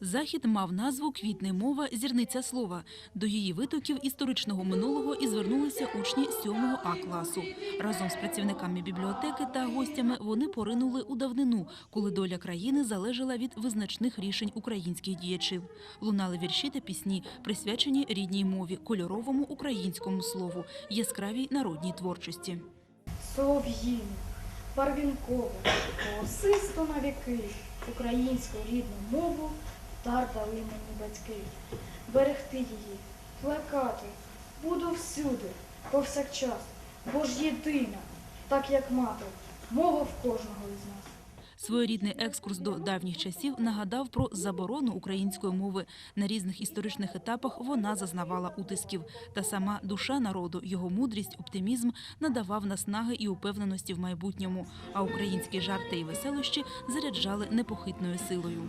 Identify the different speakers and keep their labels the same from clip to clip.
Speaker 1: Захід мав назву Квітне мова зірниця слова. До її витоків історичного минулого і звернулися учні 7 А класу. Разом з працівниками бібліотеки та гостями вони поринули у давнину, коли доля країни залежала від визначних рішень українських діячів. Лунали вірші та пісні, присвячені рідній мові, кольоровому українському слову, яскравій народній творчості.
Speaker 2: Солов'їну, барвінкову, голосисто на віки, українську рідну мову дар дали мені батьки. Берегти її, плекати, буду всюди, повсякчас, бо ж єдина, так як мати, мова в кожного із нас.
Speaker 1: Своєрідний екскурс до давніх часів нагадав про заборону української мови. На різних історичних етапах вона зазнавала утисків. Та сама душа народу, його мудрість, оптимізм надавав наснаги і упевненості в майбутньому. А українські жарти і веселощі заряджали непохитною силою.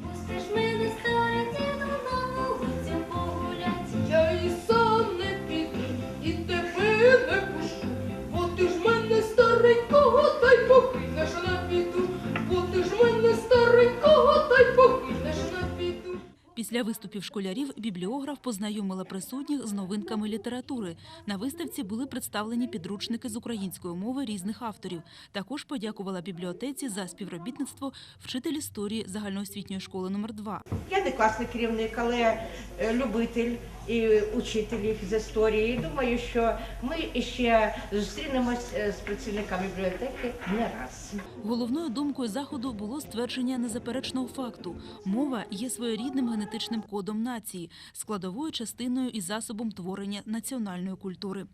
Speaker 1: Після виступів школярів бібліограф познайомила присутніх з новинками літератури. На виставці були представлені підручники з української мови різних авторів. Також подякувала бібліотеці за співробітництво вчитель історії загальноосвітньої школи номер 2
Speaker 3: Я не класний керівник, але е, любитель і учителів з історії. Думаю, що ми ще зустрінемось е, з працівниками бібліотеки не раз.
Speaker 1: Головною думкою заходу було ствердження незаперечного факту: мова є своєрідним генетичним кодом нації, складовою частиною і засобом творення національної культури.